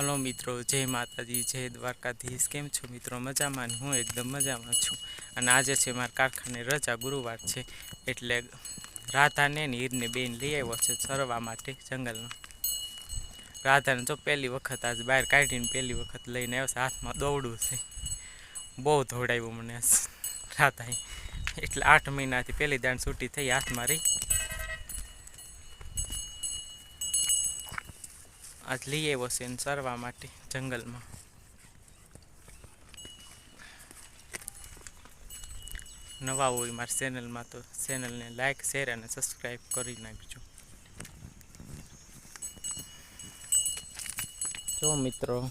Hello મિત્રો, જય માતાજી, જય દ્વારકાધીશ. કેમ છો મિત્રો? મજામાં હું એકદમ મજામાં છું. અને આજે છે મારા કારખાને રજા ગુરુવાર છે, એટલે રાધાને હીરને બેન લઈ આવ્યો છે સરવા માટે જંગલમાં. રાધાને જો પહેલી વખત આજ બહાર કાઢીને પહેલી વખત લઈને આવ્યો છે, હાથમાં દોડું છે. બહુ દોડાવ્યું મને રાધાએ. એટલે આઠ મહિનાથી પહેલી દાણ છૂટી થઈ, હાથમાં રહી. આજ લઈ આવ્યો છે એને ચરવા માટે જંગલમાં. નવા હોય મારી ચેનલમાં તો ચેનલને લાઈક શેર અને સબસ્ક્રાઈબ કરી નાખજો. જો મિત્રો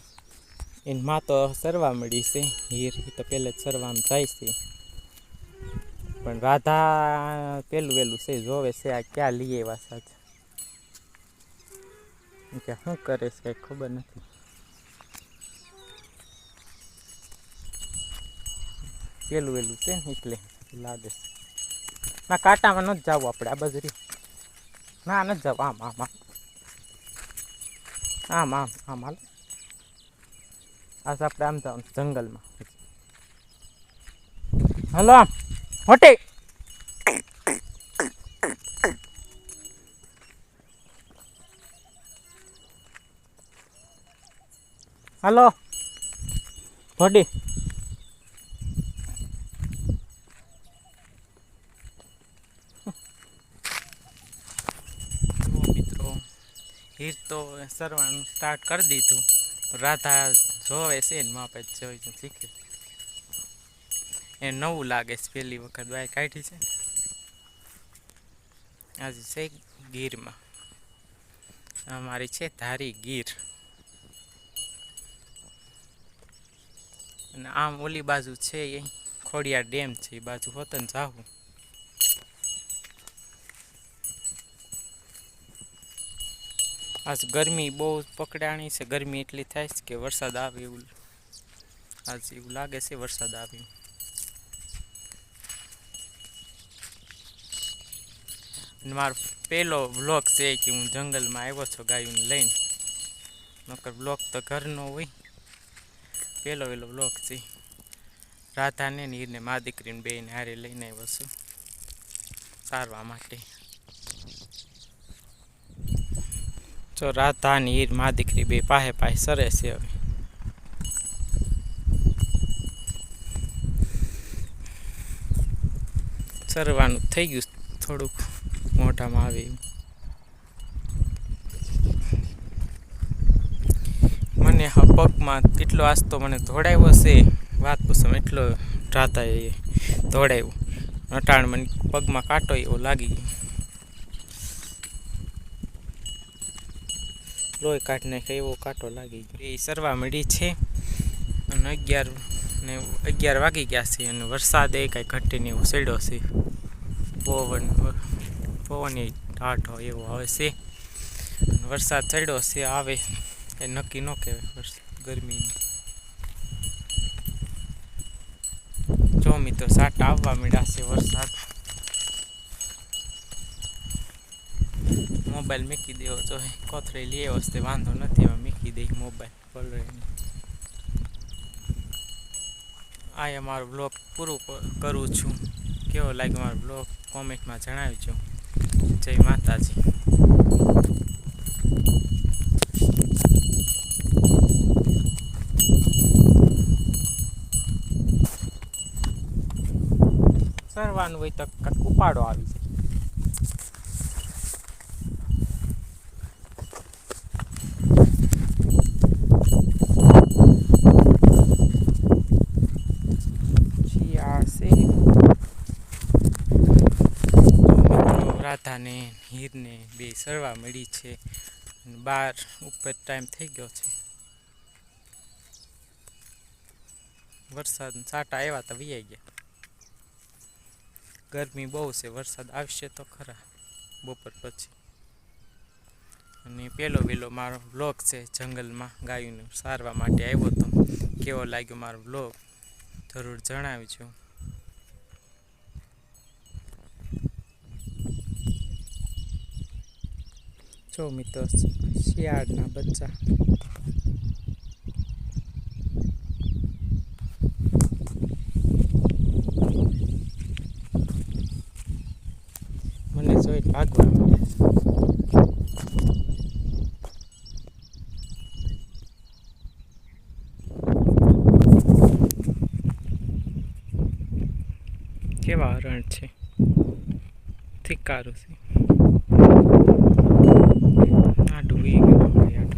એની માં તો સરવા મળી છે. હીર તો પહેલે જ સરવામાં જાય છે. પણ રાધા પેલું વેલું છે, જોવે છે આ ક્યાં લઈ આવ્યા સાચા કે શું કરે છે ખબર નથી. પેલું વેલું છે એટલે લાગે. ના, કાંટામાં નથી જવું આપણે, આ બાજુ. ના નથી જવું. આમ આમ આમ. આમ આમ આમ, હાલ. આજ આપણે આમ જવાનું જંગલમાં. હલો આમ. હલો. ભડી. હીર તો સરવાનું સ્ટાર્ટ કરી દીધું. રાધા જોવે છે ને માપે જોઈ શીખે. એ નવું લાગે છે પહેલી વખત બાય કાઢી છે. આજે છે ગીરમાં. અમારી છે ધારી ગીર. અને આમ ઓલી બાજુ છે એ, ખોડિયાર ડેમ છે, એ બાજુ હોતન જાવું આજ ગરમી બહુ પકડાણી છે, ગરમી એટલી થાય છે કે વરસાદ આવે એવું આજ એવું લાગે છે વરસાદ આવે. મારો પહેલો બ્લોક છે કે હું જંગલમાં આવ્યો છું ગાયોને લઈને. નકર બ્લોક તો ઘરનો હોય. પહેલો પેલો બ્લોક છે રાધાને નીરને મા દીકરીને બેને હારે લઈને આવ્યો છું. સારવા માટે. જો રાધા નીર મા દીકરી બે પાહે પાહે સરે છે હવે. સરવાનું થઈ ગયું થોડુંક મોઢામાં આવે એવું મને હા, પગમાં એટલો આસ્તો મને ધોડાવ્યો છે? વાત પૂછો, એટલો રાધાએ ધોડાવ્યો અટાણ મને પગમાં કાંટો એવો લાગી ગયો. લોહી કાઢી નાખે એવો કાંટો લાગી ગયો. એ સરવા મળી છે. અને અગિયાર ને અગિયાર વાગી ગયા છે અને વરસાદ એ કાંઈ ઘટીને એવો સડ્યો છે. પવન પવન એ ટાઢો એવો આવે છે. વરસાદ ચડ્યો છે, આવે. કંઈ નક્કી ન કહેવાય ગરમીનું. જો મિત્રો સાટા આવવા મળ્યા છે વરસાદ. મોબાઈલ મૂકી દેવો તો કોથળી લઈ વસ્તે, વાંધો નથી એમાં મૂકી દઈ મોબાઈલ પલળે આ અમારો બ્લોગ પૂરું કરું છું. કેવો લાગ્યો મારો બ્લોગ? કોમેન્ટમાં જણાવજો. જય માતાજી. સરવાનું હોય તો ઉપાડો આવી જાય. રાધાને, હીરને બે સરવા મળી છે. બાર ઉપર ટાઈમ થઈ ગયો છે. વરસાદ સાટા આવ્યા તો વિયાઈ ગયા. ગરમી બહુ છે, વરસાદ આવશે તો ખરા, બપોર પછી. અને પેલો વહેલો મારો બ્લોગ છે જંગલમાં ગાયોને સારવા માટે આવ્યો હતો કેવો લાગ્યો મારો બ્લોગ જરૂર જણાવજો. જો મિત્રો, શિયાળના બચ્ચા હોય ને ભાગવા મળે છે કેવા હરણ છે થીકારું છે આડું ડૂબી ગયું.